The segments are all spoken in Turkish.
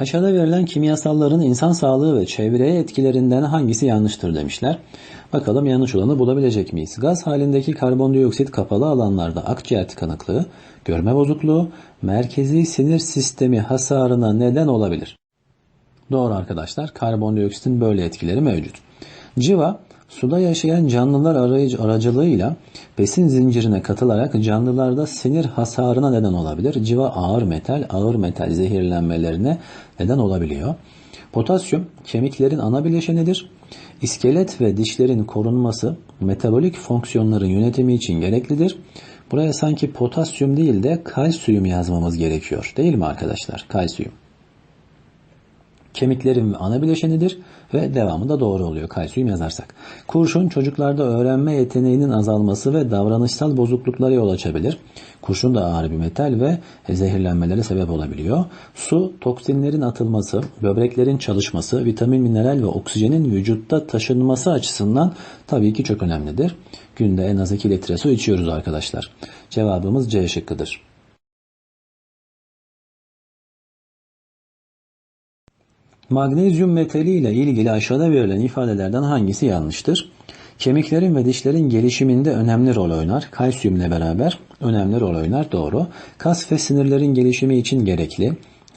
Aşağıda verilen kimyasalların insan sağlığı ve çevreye etkilerinden hangisi yanlıştır demişler. Bakalım yanlış olanı bulabilecek miyiz? Gaz halindeki karbondioksit kapalı alanlarda akciğer tıkanıklığı, görme bozukluğu, merkezi sinir sistemi hasarına neden olabilir. Doğru arkadaşlar. Karbondioksitin böyle etkileri mevcut. Civa suda yaşayan canlılar arayıcı aracılığıyla besin zincirine katılarak canlılarda sinir hasarına neden olabilir. Civa ağır metal, ağır metal zehirlenmelerine neden olabiliyor. Potasyum kemiklerin ana bileşenidir. İskelet ve dişlerin korunması metabolik fonksiyonların yönetimi için gereklidir. Buraya sanki potasyum değil de kalsiyum yazmamız gerekiyor. Değil mi arkadaşlar? Kalsiyum. Kemiklerin ana bileşenidir ve devamı da doğru oluyor kalsiyum yazarsak. Kurşun çocuklarda öğrenme yeteneğinin azalması ve davranışsal bozukluklara yol açabilir. Kurşun da ağır bir metal ve zehirlenmelere sebep olabiliyor. Su, toksinlerin atılması, böbreklerin çalışması, vitamin, mineral ve oksijenin vücutta taşınması açısından tabii ki çok önemlidir. Günde en az 2 litre su içiyoruz arkadaşlar. Cevabımız C şıkkıdır. Magnezyum metali ile ilgili aşağıda verilen ifadelerden hangisi yanlıştır? Kemiklerin ve dişlerin gelişiminde önemli rol oynar. Kalsiyum ile beraber önemli rol oynar. Doğru. Kas ve sinirlerin gelişimi için gerekli.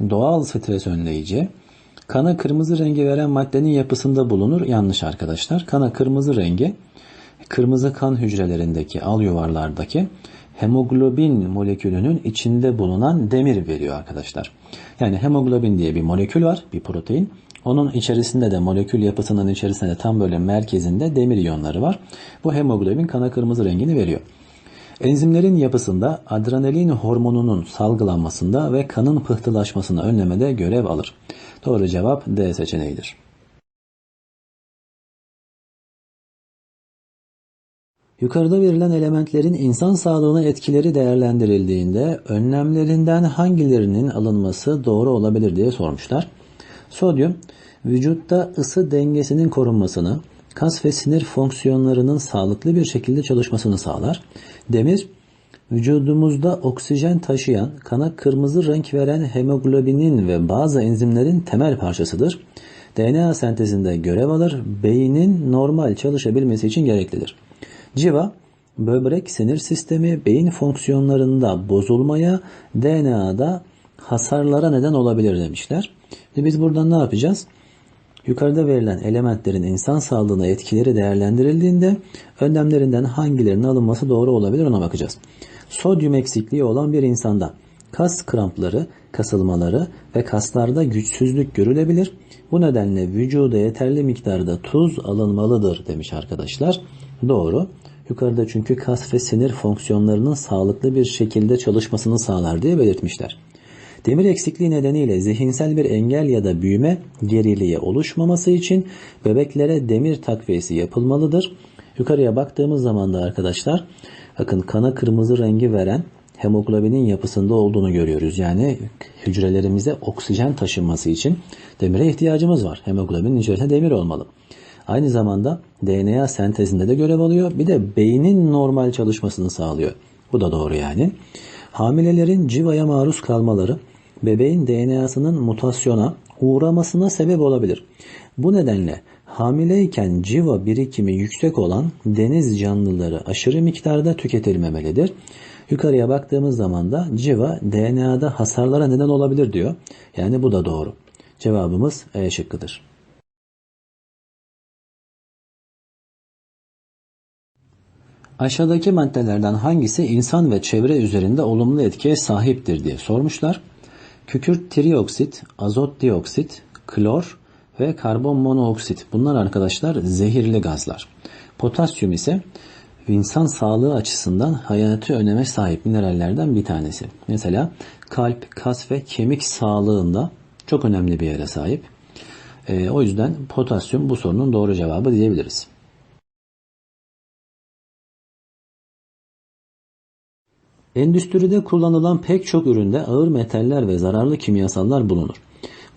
Doğal stres önleyici. Kana kırmızı rengi veren maddenin yapısında bulunur. Yanlış arkadaşlar. Kana kırmızı rengi kırmızı kan hücrelerindeki al yuvarlardaki hemoglobin molekülünün içinde bulunan demir veriyor arkadaşlar. Yani hemoglobin diye bir molekül var, bir protein. Onun içerisinde de molekül yapısının içerisinde de tam böyle merkezinde demir iyonları var. Bu hemoglobin kana kırmızı rengini veriyor. Enzimlerin yapısında adrenalin hormonunun salgılanmasında ve kanın pıhtılaşmasını önlemede görev alır. Doğru cevap D seçeneğidir. Yukarıda verilen elementlerin insan sağlığına etkileri değerlendirildiğinde önlemlerinden hangilerinin alınması doğru olabilir diye sormuşlar. Sodyum, vücutta ısı dengesinin korunmasını, kas ve sinir fonksiyonlarının sağlıklı bir şekilde çalışmasını sağlar. Demir, vücudumuzda oksijen taşıyan, kana kırmızı renk veren hemoglobinin ve bazı enzimlerin temel parçasıdır. DNA sentezinde görev alır, beynin normal çalışabilmesi için gereklidir. Civa, böbrek sinir sistemi beyin fonksiyonlarında bozulmaya, DNA'da hasarlara neden olabilir demişler. Ve biz buradan ne yapacağız? Yukarıda verilen elementlerin insan sağlığına etkileri değerlendirildiğinde önlemlerinden hangilerinin alınması doğru olabilir ona bakacağız. Sodyum eksikliği olan bir insanda kas krampları, kasılmaları ve kaslarda güçsüzlük görülebilir. Bu nedenle vücuda yeterli miktarda tuz alınmalıdır demiş arkadaşlar. Doğru. Yukarıda çünkü kas ve sinir fonksiyonlarının sağlıklı bir şekilde çalışmasını sağlar diye belirtmişler. Demir eksikliği nedeniyle zihinsel bir engel ya da büyüme geriliği oluşmaması için bebeklere demir takviyesi yapılmalıdır. Yukarıya baktığımız zaman da arkadaşlar bakın kana kırmızı rengi veren hemoglobinin yapısında olduğunu görüyoruz. Yani hücrelerimize oksijen taşınması için demire ihtiyacımız var. Hemoglobinin içerisinde demir olmalı. Aynı zamanda DNA sentezinde de görev alıyor. Bir de beynin normal çalışmasını sağlıyor. Bu da doğru yani. Hamilelerin civaya maruz kalmaları bebeğin DNA'sının mutasyona uğramasına sebep olabilir. Bu nedenle hamileyken civa birikimi yüksek olan deniz canlıları aşırı miktarda tüketilmemelidir. Yukarıya baktığımız zaman da civa DNA'da hasarlara neden olabilir diyor. Yani bu da doğru. Cevabımız E şıkkıdır. Aşağıdaki maddelerden hangisi insan ve çevre üzerinde olumlu etkiye sahiptir diye sormuşlar. Kükürt trioksit, azot dioksit, klor ve karbon monoksit. Bunlar arkadaşlar zehirli gazlar. Potasyum ise insan sağlığı açısından hayati öneme sahip minerallerden bir tanesi. Mesela kalp, kas ve kemik sağlığında çok önemli bir yere sahip. E, o yüzden potasyum bu sorunun doğru cevabı diyebiliriz. Endüstride kullanılan pek çok üründe ağır metaller ve zararlı kimyasallar bulunur.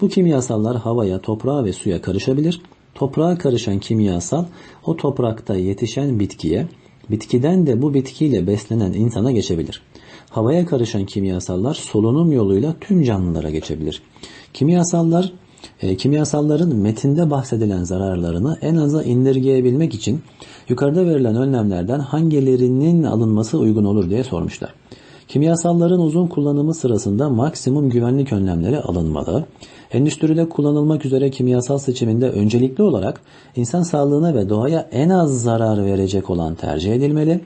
Bu kimyasallar havaya, toprağa ve suya karışabilir. Toprağa karışan kimyasal o toprakta yetişen bitkiye, bitkiden de bu bitkiyle beslenen insana geçebilir. Havaya karışan kimyasallar solunum yoluyla tüm canlılara geçebilir. Kimyasallar e, kimyasalların metinde bahsedilen zararlarını en aza indirgeyebilmek için yukarıda verilen önlemlerden hangilerinin alınması uygun olur diye sormuşlar. Kimyasalların uzun kullanımı sırasında maksimum güvenlik önlemleri alınmalı. Endüstride kullanılmak üzere kimyasal seçiminde öncelikli olarak insan sağlığına ve doğaya en az zarar verecek olan tercih edilmeli.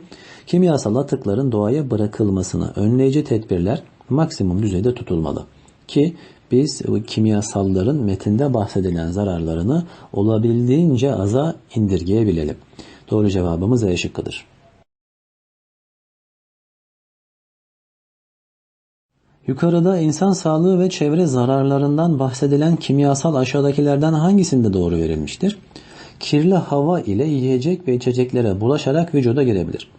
Kimyasal atıkların doğaya bırakılmasını önleyici tedbirler maksimum düzeyde tutulmalı. Ki biz kimyasalların metinde bahsedilen zararlarını olabildiğince aza indirgeyebilelim. Doğru cevabımız E şıkkıdır. Yukarıda insan sağlığı ve çevre zararlarından bahsedilen kimyasal aşağıdakilerden hangisinde doğru verilmiştir? Kirli hava ile yiyecek ve içeceklere bulaşarak vücuda girebilir.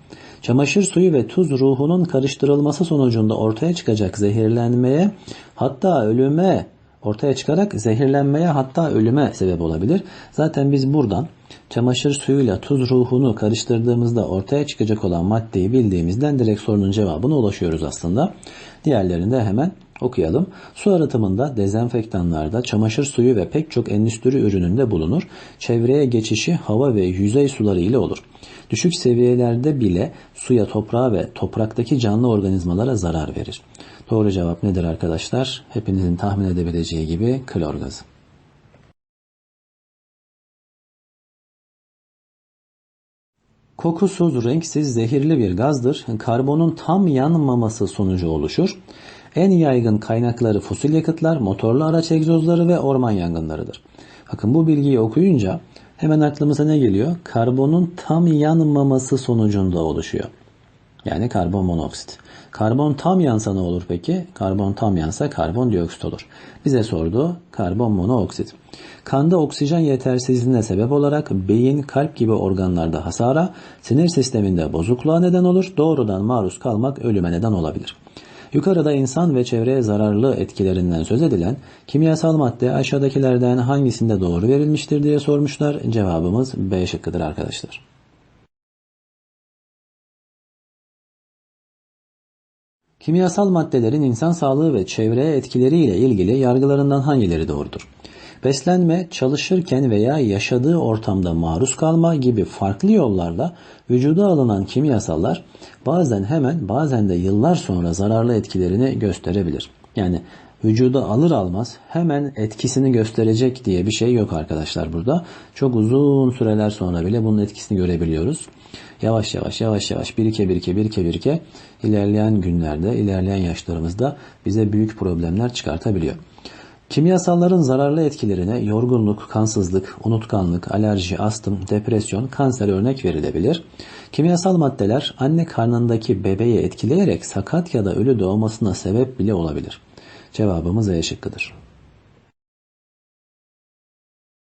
Çamaşır suyu ve tuz ruhunun karıştırılması sonucunda ortaya çıkacak zehirlenmeye hatta ölüme ortaya çıkarak zehirlenmeye hatta ölüme sebep olabilir. Zaten biz buradan çamaşır suyuyla tuz ruhunu karıştırdığımızda ortaya çıkacak olan maddeyi bildiğimizden direkt sorunun cevabına ulaşıyoruz aslında. Diğerlerini de hemen okuyalım. Su arıtımında, dezenfektanlarda, çamaşır suyu ve pek çok endüstri ürününde bulunur. Çevreye geçişi hava ve yüzey suları ile olur. Düşük seviyelerde bile suya, toprağa ve topraktaki canlı organizmalara zarar verir. Doğru cevap nedir arkadaşlar? Hepinizin tahmin edebileceği gibi klor gazı. Kokusuz, renksiz, zehirli bir gazdır. Karbonun tam yanmaması sonucu oluşur. En yaygın kaynakları fosil yakıtlar, motorlu araç egzozları ve orman yangınlarıdır. Bakın bu bilgiyi okuyunca hemen aklımıza ne geliyor? Karbonun tam yanmaması sonucunda oluşuyor. Yani karbon monoksit. Karbon tam yansa ne olur peki? Karbon tam yansa karbondioksit olur. Bize sordu karbon monoksit. Kanda oksijen yetersizliğine sebep olarak beyin, kalp gibi organlarda hasara, sinir sisteminde bozukluğa neden olur. Doğrudan maruz kalmak ölüme neden olabilir. Yukarıda insan ve çevreye zararlı etkilerinden söz edilen kimyasal madde aşağıdakilerden hangisinde doğru verilmiştir diye sormuşlar. Cevabımız B şıkkıdır arkadaşlar. Kimyasal maddelerin insan sağlığı ve çevreye etkileriyle ilgili yargılarından hangileri doğrudur? Beslenme, çalışırken veya yaşadığı ortamda maruz kalma gibi farklı yollarla vücuda alınan kimyasallar bazen hemen bazen de yıllar sonra zararlı etkilerini gösterebilir. Yani vücuda alır almaz hemen etkisini gösterecek diye bir şey yok arkadaşlar burada. Çok uzun süreler sonra bile bunun etkisini görebiliyoruz. Yavaş yavaş yavaş yavaş birike birike birike birike ilerleyen günlerde ilerleyen yaşlarımızda bize büyük problemler çıkartabiliyor. Kimyasalların zararlı etkilerine yorgunluk, kansızlık, unutkanlık, alerji, astım, depresyon, kanser örnek verilebilir. Kimyasal maddeler anne karnındaki bebeği etkileyerek sakat ya da ölü doğmasına sebep bile olabilir. Cevabımız E şıkkıdır.